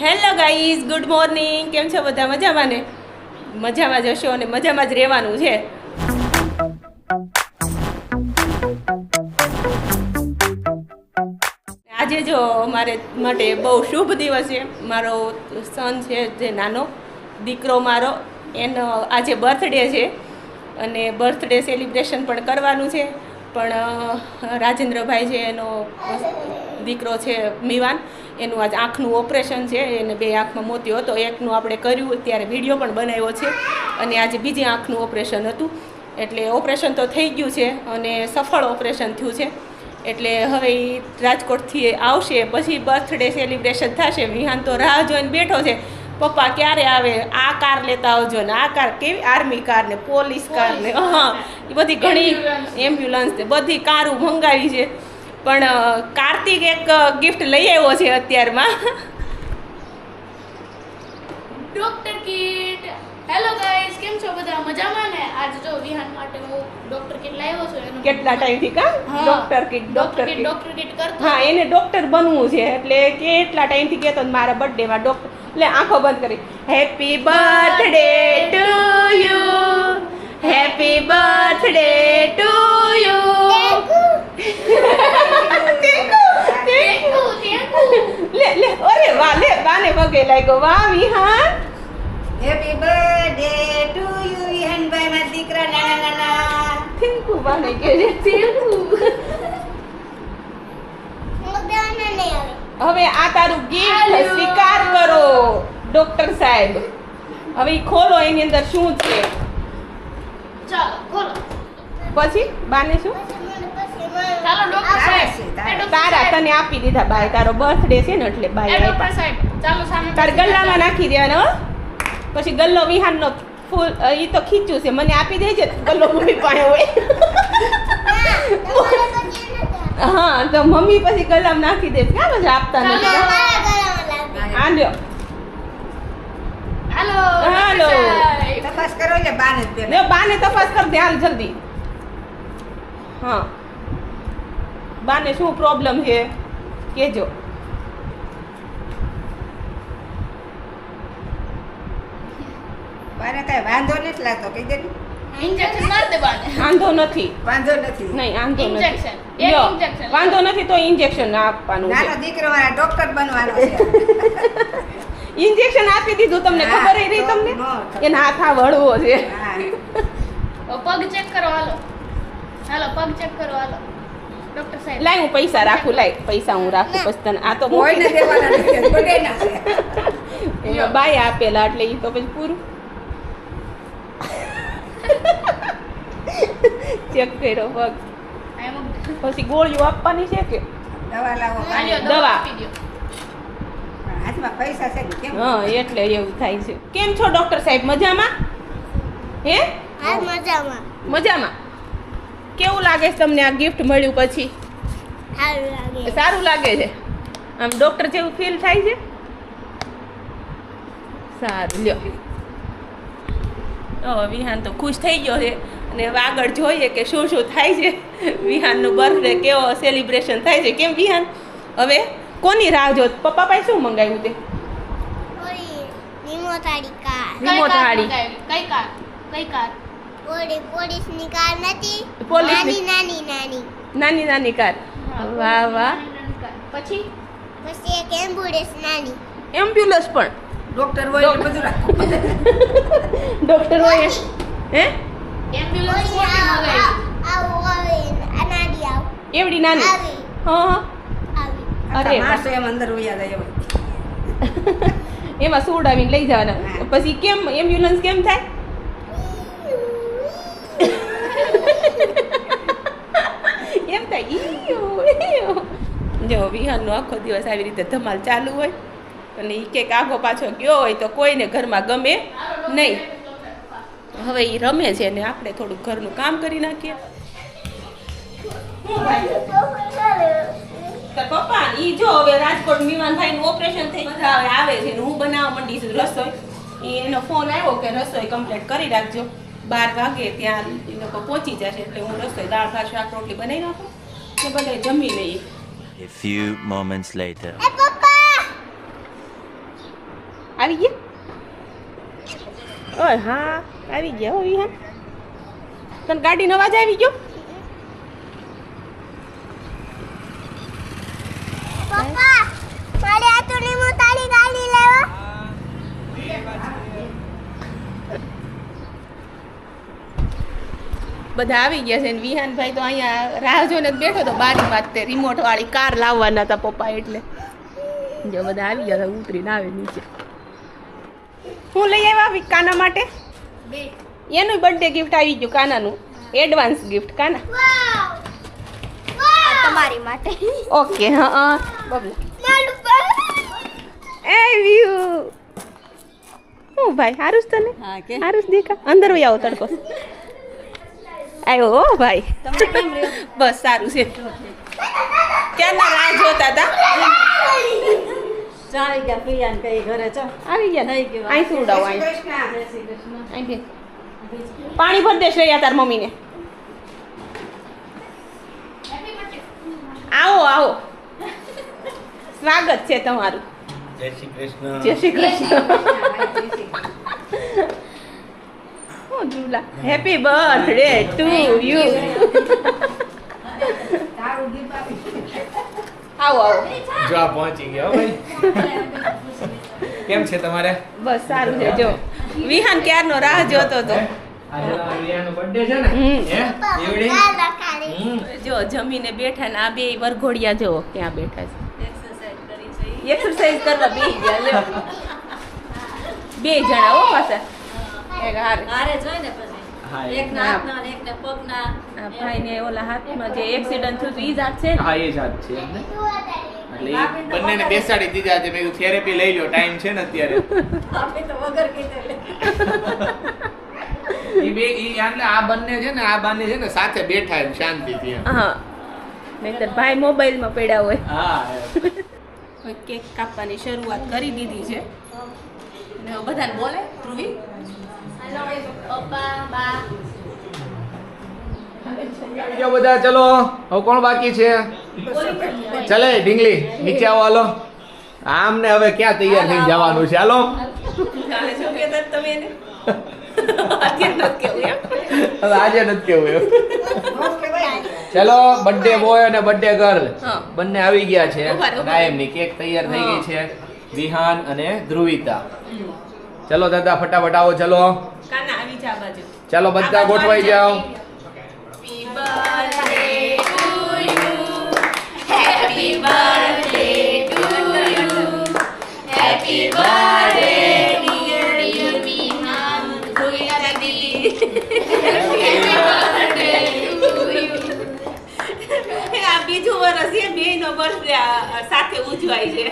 Hello guys good morning કેમ છો બધા? મજામાં ને? મજામાં જ હશો અને મજામાં જ રહેવાનું છે. આજે જો મારે માટે બહુ શુભ દિવસ છે. મારો સન છે જે નાનો, દીકરો મારો, એનો આજે બર્થડે છે. અને બર્થડે સેલિબ્રેશન પણ કરવાનું છે. પણ રાજેન્દ્રભાઈ છે એનો દીકરો છે, મિવાન, એનું આજ આંખનું ઓપરેશન છે, એને બે આંખમાં મોતિયો હતો, એકનું આપણે કર્યું ત્યારે વીડિયો પણ બનાવ્યો છે, અને આજે બીજી આંખનું ઓપરેશન હતું. એટલે ઓપરેશન તો થઈ ગયું છે, અને સફળ ઓપરેશન થયું છે. એટલે હવે રાજકોટથી આવશે, પછી બર્થડે સેલિબ્રેશન થશે, વિહાન તો રાહ જોઈને બેઠો છે. પપ્પા ક્યારે આવે? આ કાર લેતા આવજો ને આ કાર કેવી આર્મી કાર ને પોલીસ કાર ને હા. એ બધી ઘણી એમ્બ્યુલન્સ બધી કારું મંગાવી છે. પણ કાર્તિક એક ગિફ્ટ લઈ આવ્યો છે અત્યારમાં. ડોક્ટર કીટ હેલો ગાઈસ કેમ છો બધા? મજામાં ને? આજ જો વિહાન માટે હું ડોક્ટર કિટ લાવ્યો છું એનો કેટલા ટાઈમથી કા. Doctor kit doctor kit kit doctor kit કરતો હા એને ડોક્ટર બનવું છે એટલે કેટલા ટાઈમથી કહેતો હતો મારા બર્થડેમાં ડોક્ટર એટલે આંખો બંધ કરી. Happy birthday to you happy birthday to you ટેકુ ટેકુ લે લે અરે વાહ લે બાને પગે લાગ્યો. વાહ Vihan. Happy birthday to you વિહાનભાઈ મારા દીકરા નાના નાના. થેન્ક યુ બાને કે હવે આ તારું ગિફ્ટ ડોક્ટર સાહેબ. હવે ખોલો એની અંદર શું છે? ચાલો ખોલો. પછી? બાને શું? ચાલો ડોક્ટર સાહેબ. તારા. તને આપી દીધા બાય તારો બર્થડે છે ને એટલે બાય ડોક્ટર સાહેબ ચાલો સામે તાર ગલ્લામાં નાખી દેવાનો પછી ગલ્લો વિહાનનો ફૂલ એ તો ખીચું છે. મને આપી દેજે. ગલ્લો મમ્મી પાસે હોય. હા તો મમ્મી પછી ગલ્લામાં નાખી દે. ક્યાં પછી આપતા નથી આ લ્યો હાલો હાલો. તપાસ કરો એટલે બાને પેલા બાને તપાસ કર દે હાલ જલ્દી. હા. બાને શું પ્રોબ્લેમ છે? કેજો. બાને કઈ વાંધો નથી લાગતો કહી દે ઇન્જેક્શન માર દે બાને. વાંધો નથી. વાંધો નથી. નહીં વાંધો નથી. ઇન્જેક્શન એક ઇન્જેક્શન વાંધો નથી તો ઇન્જેક્શન આપવાનું નાનો દીકરો મારા ડોક્ટર બનવાનો છે. ઇન્જેક્શન આપી દીધું તમને ખબર ખબર રહી તમને. એના હાથ આ વળવો છે. પગ ચેક કરો હાલો. હાલો પગ ચેક કરો હાલો. ડોક્ટર સાહેબ. લાય હું પૈસા રાખું લાય પૈસા હું રાખું પછી તને. આ તો દેવાના બાય આપેલા એટલે એ તો પછી પૂરું. ચેક કર્યો પગ. પછી ગોળીઓ આપવાની છે કે? દવા લાવો. દવા. હાથમાં પૈસા છે કેમ? હા એટલે એવું થાય છે. કેમ છો ડોક્ટર સાહેબ? મજામાં? હે? મજામાં. કેવું લાગે છે તમને આ ગિફ્ટ મળ્યું પછી? સારું લાગે. છે? આમ ડોક્ટર જેવું ફીલ થાય છે? સારું લ્યો. તો વિહાન તો ખુશ થઈ ગયો છે. અને હવે આગળ જોઈએ કે શું શું થાય છે. વિહાનનો બર્થડે કેવો સેલિબ્રેશન થાય છે. કેમ વિહાન? હવે કોની રાહ જોત? પપ્પા પાસે શું મંગાવ્યું તે? કઈ Remote કાર. હાડી. મંગાવી? કઈ કાર? કઈ કાર? પોલીસની કાર નથી. પોલીસ નાની નાની નાની. નાની નાની કાર. વાહ વાહ. પછી? પછી એક એમ્બ્યુલન્સ નાની. એમ્બ્યુલન્સ પણ. ડોક્ટર હોય બધું રાખો. ડોક્ટર હોય હે? એમ્બ્યુલન્સ મોટી આવ- મંગાવી? આવ- આવ આ નાની આવ. એવડી નાની? હા હા. અરે આખા માણસો એમ અંદર વયા જાય એમાં. એમાં સુવડાવીને લઈ જવાના. પછી કેમ એમ્બ્યુલન્સ કેમ થાય? એમ થાય ઈયો. જો વિહાનનો આખો દિવસ આવી રીતે ધમાલ ચાલુ હોય. અને એ કે આગો પાછો ગયો હોય તો કોઈને ઘરમાં ગમે નહીં. હવે એ રમે છે ને આપણે થોડુંક ઘરનું કામ કરી નાખીએ. તો પપ્પા ઈ જો હવે રાજકોટ મીવાનભાઈ નું ઓપરેશન થઈ બધા હવે આવે છે ને હું બનાવવા માંડી છું રસોઈ એનો ફોન આવ્યો કે રસોઈ કમ્પ્લીટ કરી રાખજો. બાર વાગે ત્યાં એ લોકો પહોંચી જશે એટલે હું રસોઈ દાળ ભાત શાક રોટલી બનાવી નાખું ને બધા જમી લઈએ. A few moments later. એ પપ્પા! આવી ગયા? ઓય હા આવી ગયા હો વિહાન તને ગાડીનો અવાજ આવી ગયો પપ્પા મારે આ તો હું તારી ગાડી લેવા બધા આવી ગયા છે ને વિહાનભાઈ તો અહીંયા રાહ જોઈને બેઠો તો બારી વાત તે રિમોટ વાળી કાર લાવવાના હતા પપ્પા એટલે. જો બધા આવી ગયા હતા ઉતરીને આવે નીચે. હું લઈ આવ્યા આવી કાના માટે? એનું બર્થડે ગિફ્ટ આવી ગયું કાનાનું. એડવાન્સ ગિફ્ટ કાના? તમારી માટે. ઓકે હા બબલા. પર હું ભાઈ હારું જ તને? હા કે. હારું જ દેખા. અંદર આવો તડકો. આવ્યો હો ભાઈ. બસ સારું છે. ક્યારના રાહ જોતા હતા ચાલી ગયા પ્રિયાન કઈ ઘરે છો આવી ગયા. થઈ ગયું. અહીં અહીં? અહીં પાણી ભર દે શ્રેયા તાર મમ્મીને. હેપી આવો આવો. સ્વાગત છે તમારું. જય શ્રી કૃષ્ણ. જય શ્રી કૃષ્ણ. હું જુલા હેપી બર્થડે ટુ યુ આવો આવો. જો આ પહોંચી ગયો ભાઈ. કેમ છે તમારે? બસ સારું છે જો. વિહાન ક્યારનો રાહ જોતો હમ. જો જમીને બેઠા ને આ બે વરઘોડિયા જો ક્યાં બેઠા છે. એક્સરસાઇઝ કરવા બે ગયા બે જણા હો પાછા. એક હારે. હારે જોઈ ને પછી. એક ના હાથના એક ને પગના. આ ભાઈને ઓલા હાથમાં જે એક્સિડન્ટ થયું ઈ જ હાથ છે હા એ જ હાથ છે એટલે બંનેને બેસાડી દીધા છે. મેં કીધું થેરેપી લઈ લો ટાઈમ છે ને અત્યારે. આપણે તો વગર કીધે ઈ બે ઈ એટલે આ બંને છે ને આ બંને છે ને સાથે બેઠા એમ શાંતિથી હા. નહીતર ભાઈ મોબાઈલમાં પડ્યા હોય. હા કેક કાપવાની શરૂઆત કરી દીધી છે. અને બધાને બોલે ધ્રુવી? પપ્પા બા આવી જાઓ બધા ચલો હવે કોણ બાકી છે? ચલે ઢીંગલી નીચે આવો હાલો. આમ ને હવે ક્યાં તૈયાર થઈ જવાનું છે? હાલો. આજે નથી કેવું એમ. ચલો બર્થડે બોય અને બર્થડે ગર્લ બંને આવી ગયા છે. કાયમની કેક તૈયાર થઈ ગઈ છે. વિહાન અને ધ્રુવિતા. ચલો દાદા ફટાફટ આવો ચલો. કાના આવી જા બાજુ ચાલો બધા ગોઠવાઈ જાઓ Happy birthday to you. Happy birthday to you. Happy birthday dear dear Vihan. ધ્રુવિતા Didi. Happy birthday to you. આ બીજું વર્ષ છે બે નો બર્થડે સાથે ઉજવાય છે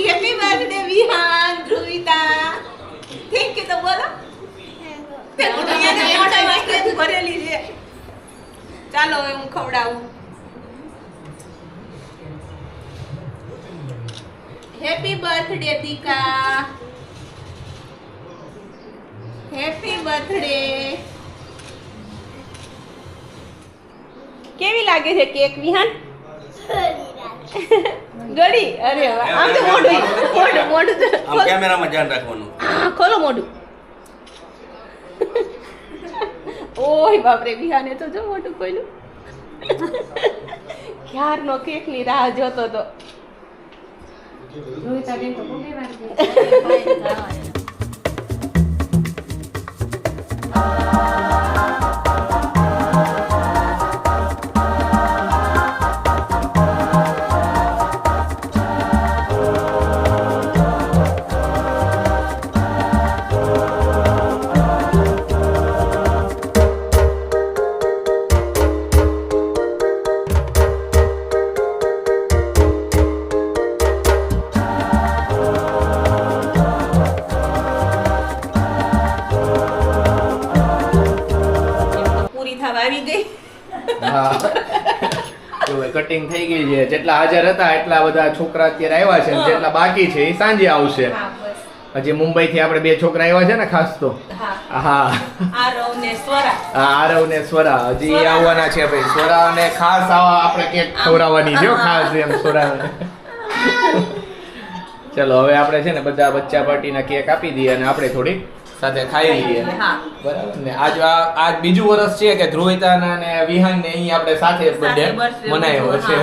હેપી બર્થડે યુ તો બોલો તે એને મોઢામાં કેક ભરેલી છે. ચાલો હવે હું ખવડાવું. હેપી બર્થડે દીકા હેપી બર્થડે કેવી લાગે છે કેક વિહાન? ગળી અરે વાહ. આમ તો મોઢું મોઢું મોઢું. કેમેરામાં ધ્યાન રાખવાનું. ખોલો મોઢું. ઓય બાપરે બિહાને તો જો મોટું ખોલ્યું. ક્યારનો કેકની રાહ જોતો તો. પૂરી થવા આવી ગઈ. હા. કટિંગ થઈ ગઈ છે. જેટલા હાજર હતા એટલા બધા છોકરા અત્યારે આવ્યા છે. જેટલા બાકી છે એ સાંજે આવશે. હજી મુંબઈ થી આપણે બે છોકરા આવ્યા છે ને ખાસ તો. હા. આરવ ને સ્વરા. આરવ ને સ્વરા. હજી એ આવવાના છે ભાઈ. સ્વરા ને ખાસ આવા આપણે કેક ખવડાવવાની છે ખાસ એમ સ્વરા ચલો હવે આપણે છે ને બધા બચ્ચા પાર્ટીના કેક આપી દઈએ અને આપણે થોડી સાથે ખાઈ લઈએ. બરાબર ને આજ આજ બીજું વર્ષ છે કે ધ્રુવિતાના ને વિહાન ને અહીં આપણે સાથે બર્થડે મનાવ્યો છે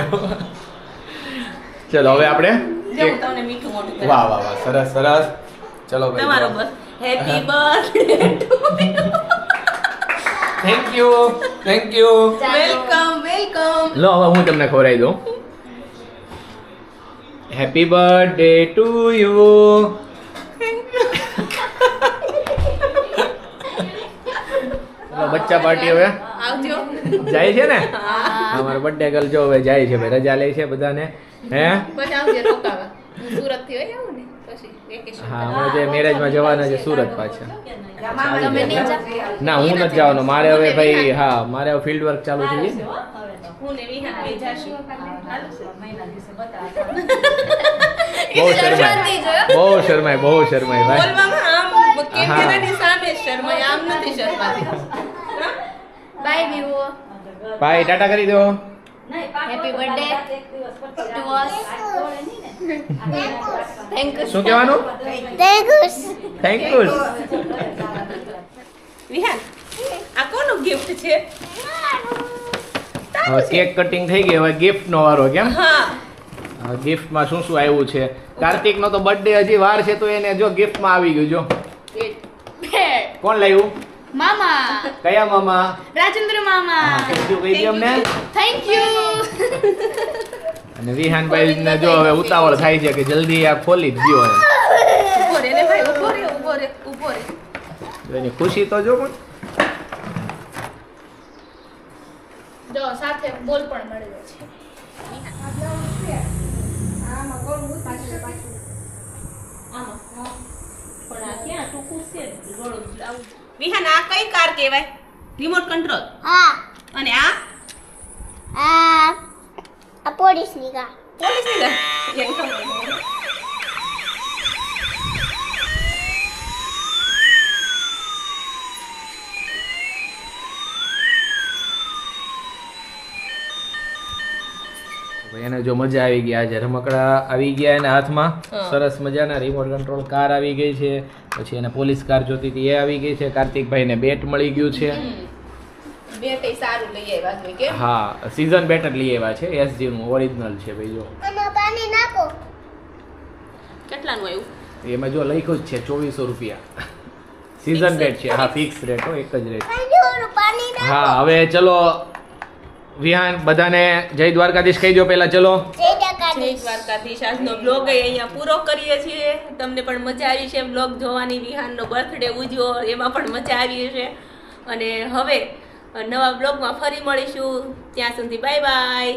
ચલો હવે આપણે. વાહ વાહ વાહ સરસ સરસ. ચલો તમારો બસ. Happy birthday thank you thank you welcome welcome લો હવે હું તમને ખવડાવી દઉં. હેપી બર્થડે ટુ યુ બચ્ચા પાર્ટી હવે? આવજો. જાય છે ને? અમારો બર્થડે ગર્લ જો હવે જાય છે ભાઈ રજા લે છે બધાને. હે? સુરતથી હોય આવું ને હા હમણાં જે મેરેજમાં જવાના છે સુરત પાછા? ના હું નથી જવાનો. મારે હવે ભાઈ હા મારે હવે ફિલ્ડ વર્ક ચાલુ થઈ બહુ શરમાય બહુ શરમાય બહુ શરમાય ભાઈ. બોલવામાં આમ કેમ હા. સામે શરમાય આમ નથી શરમાતી. હા? બાય વિવો ભાઈ ટાટા કરી દો. Happy birthday to us thank you શું કહેવાનું? દેખુસ થેન્ક યુ વિહાન આ કોનું ગિફ્ટ છે? હવે કેક કટિંગ થઈ ગઈ હવે ગિફ્ટ નો વારો કેમ? હા. ગિફ્ટમાં શું શું આવ્યું છે? કાર્તિક નો તો બર્થડે હજી વાર છે તો એને જો ગિફ્ટમાં આવી ગયું જો. કોણ લાવ્યું મામા. કયા મામા? રાજેન્દ્ર મામા. કીધું કહી દે અમને. થેન્ક યુ અને વિહાનભાઈ ને જો હવે ઉતાવળ થાય છે કે જલ્દી આ ખોલી જ ઊભો રે ને ભાઈ ઊભો રે ઊભો રે ઊભો રે. એની ખુશી તો જો પણ. જો સાથે બોલ પણ મળેલો છે. આમાં પણ આ ક્યાં ટૂંકું છે? ગળું જ આવું. વિહાન આ કઈ કાર કહેવાય? રિમોટ કંટ્રોલ હા. અને આ? આ આ પોલીસની કાર. પોલીસની કાર. એને જો મજા આવી ગઈ. આજે રમકડા આવી ગયા એના હાથમાં. સરસ મજાના રિમોટ કંટ્રોલ કાર આવી ગઈ છે. પછી એને પોલીસ કાર જોતી હતી એ આવી ગઈ છે. કાર્તિકભાઈને બેટ મળી ગયું છે. બે કઈ સારું લઈ આવ્યા છે કેમ હા સીઝન બેટર લઈ આવ્યા છે. એસજી નું ઓરિજિનલ છે ભાઈ જો. આમાં પાણી નાખો. કેટલાનું આવ્યું? એમાં જો લખ્યું જ છે ચોવીસો રૂપિયા. સીઝન બેટ છે. હા ફિક્સ રેટ હો એક જ રેટ હા હવે ચલો વિહાન બધાને જય દ્વારકાધીશ કહી દો પહેલા ચલો. જય જય દ્વારકાધીશ આજનો બ્લોગ અહીંયા પૂરો કરીએ છીએ. તમને પણ મજા આવી છે બ્લોગ જોવાની. વિહાનનો બર્થડે ઉજવો એમાં પણ મજા આવી છે અને હવે નવા બ્લોગમાં ફરી મળીશું. ત્યાં સુધી બાય બાય